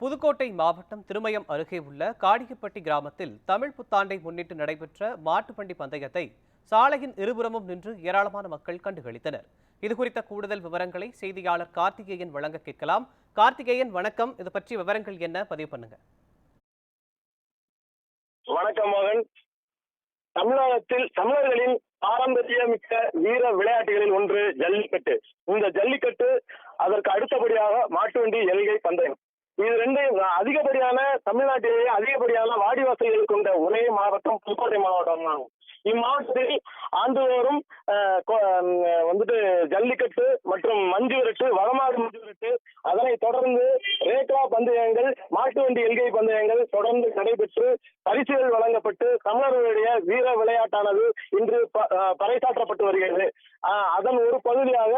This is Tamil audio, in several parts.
புதுக்கோட்டை மாவட்டம் திருமயம் அருகே உள்ள காடியப்பட்டி கிராமத்தில் தமிழ் புத்தாண்டை முன்னிட்டு நடைபெற்ற மாட்டுப்பண்டி பந்தயத்தை சாலையின் இருபுறமும் நின்று ஏராளமான மக்கள் கண்டுகளித்தனர். இது குறித்த கூடுதல் விவரங்களை செய்தியாளர் கார்த்திகேயன் வழங்க கேட்கலாம். கார்த்திகேயன் வணக்கம். இது பற்றி விவரங்கள் என்ன? பதிவு பண்ணுங்க. வணக்கம் மகன். தமிழகத்தில் தமிழர்களின் பாரம்பரியமிக்க வீர விளையாட்டுகளில் ஒன்று ஜல்லிக்கட்டு. இந்த ஜல்லிக்கட்டு அதற்கு அடுத்தபடியாக மாட்டுவண்டி எல்கை பந்தயம். இது ரெண்டு அதிகப்படியான தமிழ்நாட்டிலேயே அதிகப்படியான வாடிவாசல்கள் கொண்ட ஒரே மாவட்டம் புதுக்கோட்டை மாவட்டம் ஆகும் இம்மாவட்டத்தில் ஆண்டுதோறும் வந்துட்டு ஜல்லிக்கட்டு மற்றும் மஞ்சு விரட்டு வடமாடு மஞ்சு விரட்டு அதனை தொடர்ந்து ரேக்லா பந்தயங்கள் மாட்டு வண்டி எல்கை பந்தயங்கள் தொடர்ந்து நடைபெற்று பரிசுகள் வழங்கப்பட்டு தமிழர்களுடைய வீர விளையாட்டானது இன்று ப- பறைசாற்றப்பட்டு வருகிறது. அதன் ஒரு பகுதியாக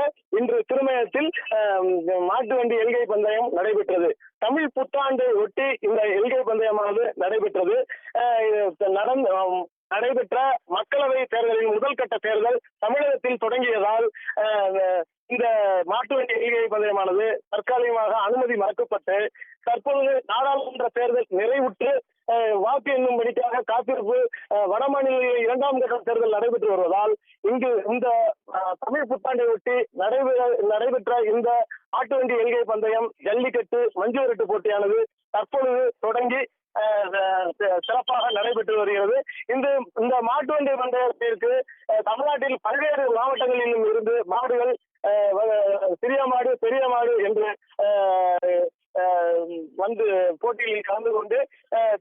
மாட்டு வண்டி எல்கை பந்தயம் நடைபெற்றது. தமிழ் புத்தாண்டை ஒட்டி இந்த எல்கை பந்தயமானது நடைபெற்றது. நடந்த நடைபெற்ற மக்களவை தேர்தலின் முதல் கட்ட தேர்தல் தமிழகத்தில் தொடங்கியதால் இந்த மாட்டு வண்டி எல்கை பந்தயமானது தற்காலிகமாக அனுமதி மறக்கப்பட்டு தற்பொழுது நாடாளுமன்ற தேர்தல் நிறைவுற்று வாக்கு எண்ணும் எண்ணும்படிக்காக காத்திருப்பு வட வடமாநிலங்களில் இரண்டாம் கட்ட தேர்தல் நடைபெற்று வருவதால் இங்கு இந்த தமிழ் புத்தாண்டை ஒட்டி நடைபெற நடைபெற்ற இந்த ஆட்டு வண்டி எல்கை பந்தயம் ஜல்லிக்கட்டு மஞ்சுவரட்டு போட்டியானது தற்பொழுது தொடங்கி சிறப்பாக நடைபெற்று வருகிறது. இந்த இந்த மாட்டு வண்டி பந்தயத்திற்கு தமிழ்நாட்டில் பல்வேறு மாவட்டங்களிலும் இருந்து மாடுகள் சிறிய மாடு பெரிய மாடு என்று வந்து போட்டியில் கலந்து கொண்டு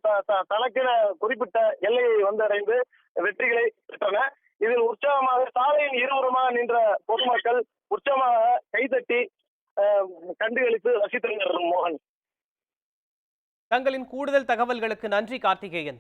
த- த- தனக்கென குறிப்பிட்ட எல்லையை வந்தடைந்து வெற்றிகளை பெற்றன. இதில் உற்சாகமாக சாலையின் இருபுறமாக நின்ற பொதுமக்கள் உற்சாகமாக கைதட்டி கண்டுகளித்து தங்களின் கூடுதல் தகவல்களுக்கு நன்றி கார்த்திகேயன்.